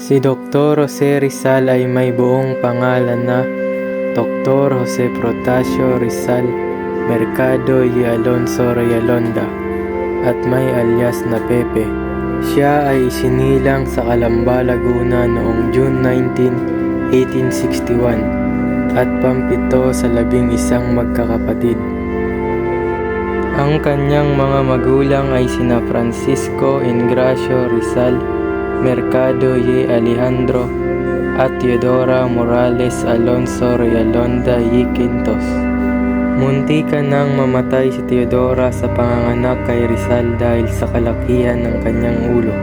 Si Dr. Jose Rizal ay may buong pangalan na Dr. Jose Protasio Rizal Mercado y Alonso Realonda at may alias na Pepe. Siya ay isinilang sa Calamba, Laguna noong June 19, 1861 at pampito sa labing isang magkakapatid. Ang kanyang mga magulang ay sina Francisco Ingracio Rizal, Mercado y Alejandro at Teodora Morales Alonso Realonda y Quintos. Munti ka nang mamatay si Teodora sa panganganak kay Rizal dahil sa kalakihan ng kanyang ulo.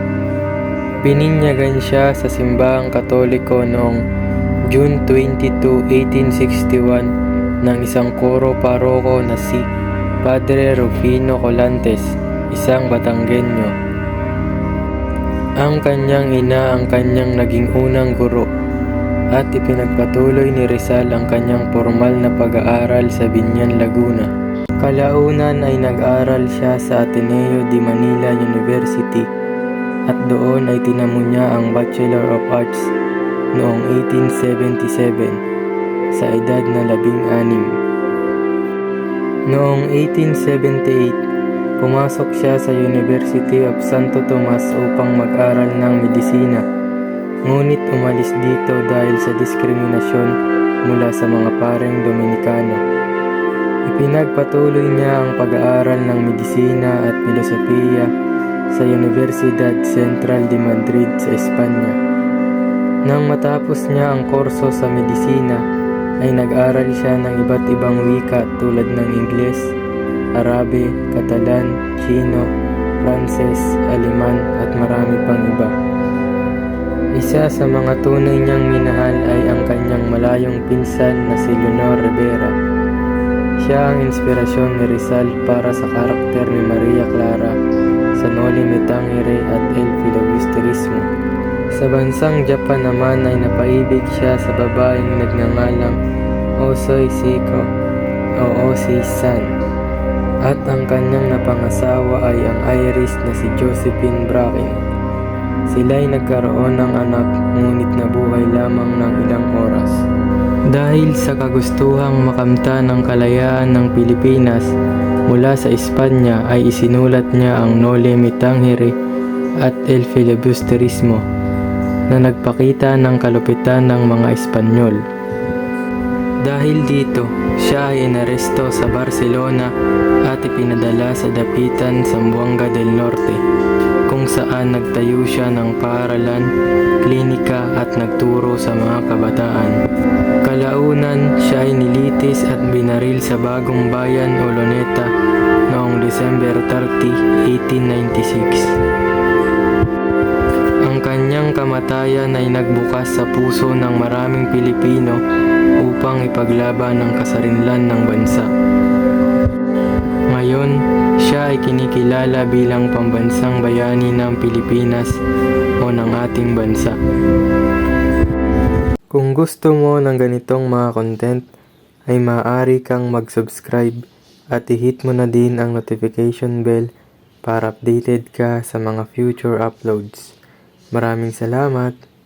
Pininyagan siya sa simbahang katoliko noong June 22, 1861 ng isang koro paroko na si Padre Rufino Colantes, isang Batanggenyo. Ang kanyang ina ang kanyang naging unang guro at ipinagpatuloy ni Rizal ang kanyang formal na pag-aaral sa Binyan, Laguna. Kalaunan ay nag-aral siya sa Ateneo de Manila University at doon ay tinamo niya ang Bachelor of Arts noong 1877 sa edad na labing-anim. Noong 1878, pumasok siya sa University of Santo Tomas upang mag-aral ng medisina. Ngunit umalis dito dahil sa diskriminasyon mula sa mga pareng Dominikano. Ipinagpatuloy niya ang pag-aaral ng medisina at filosofiya sa Universidad Central de Madrid sa Espanya. Nang matapos niya ang kurso sa medisina, ay nag-aral siya ng iba't ibang wika tulad ng Ingles, Arabe, Catalan, Chino, Pranses, Aleman at marami pang iba. Isa sa mga tunay niyang minahal ay ang kanyang malayong pinsan na si Leonor Rivera. Siya ang inspirasyon ni Rizal para sa karakter ni Maria Clara sa Noli Me Tangere at El Filibusterismo. Sa bansang Japan naman ay napaibig siya sa babaeng nagngangalang Osoy Seiko o Osei San. At ang kanyang napangasawa ay ang Iris na si Josephine Bracken. Sila ay nagkaroon ng anak ngunit nabuhay lamang ng ilang oras. Dahil sa kagustuhang makamta ng kalayaan ng Pilipinas mula sa Espanya ay isinulat niya ang Noli Me Tangere at El Filibusterismo na nagpakita ng kalupitan ng mga Espanyol. Dahil dito, siya ay inaresto sa Barcelona at ipinadala sa dapitan Zamboanga del Norte kung saan nagtayo siya ng paaralan, klinika at nagturo sa mga kabataan. Kalaunan, siya ay nilitis at binaril sa bagong bayan o Luneta noong December 30, 1896. Ang kanyang kamatayan ay nagbukas sa puso ng maraming Pilipino upang ipaglaban ang kasarinlan ng bansa. Ngayon, siya ay kinikilala bilang pambansang bayani ng Pilipinas o ng ating bansa. Kung gusto mo ng ganitong mga content, ay maaari kang mag-subscribe at i-hit mo na din ang notification bell para updated ka sa mga future uploads. Maraming salamat!